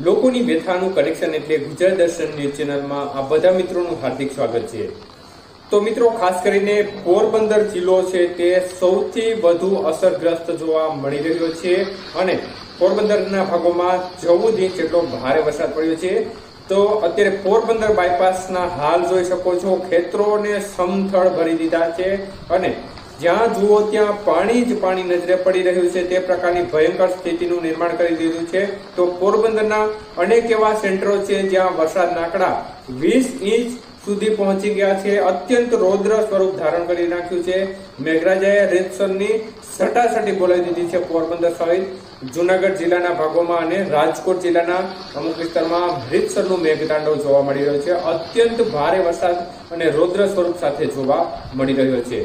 લોકોની વ્યથાનું કનેક્શન એટલે ગુજરાત દર્શન ન્યૂઝ ચેનલમાં આ બધા મિત્રોનું હાર્દિક સ્વાગત છે. તો મિત્રો, ખાસ કરીને પોરબંદર જિલ્લો છે તે સૌથી વધુ અસરગ્રસ્ત જોવા મળી રહ્યો છે અને પોરબંદરના ભાગોમાં ચૌદ ઇંચ જેટલો ભારે વરસાદ પડ્યો છે. તો અત્યારે પોરબંદર બાયપાસના હાલ જોઈ શકો છો. ખેતરોને સમથળ ભરી દીધા છે અને જ્યાં જુઓ ત્યાં પાણી જ પાણી નજરે પડી રહ્યું છે, તે પ્રકારની ભયંકર સ્થિતિનું નિર્માણ કરી દીધું છે. તો પોરબંદરના અનેક એવા સેન્ટરો છે જ્યાં વરસાદના આંકડા વીસ ઇંચ સુધી પહોંચી ગયા છે. અત્યંત રૌદ્ર સ્વરૂપ ધારણ કરી નાખ્યું છે. મેઘરાજાએ રેતસરની સટાસટી બોલાવી દીધી છે પોરબંદર સહિત જુનાગઢ જિલ્લાના ભાગોમાં અને રાજકોટ જિલ્લાના અમુક વિસ્તારમાં રીતસરનું મેઘતાંડવ જોવા મળી રહ્યો છે. અત્યંત ભારે વરસાદ અને રૌદ્ર સ્વરૂપ સાથે જોવા મળી રહ્યો છે.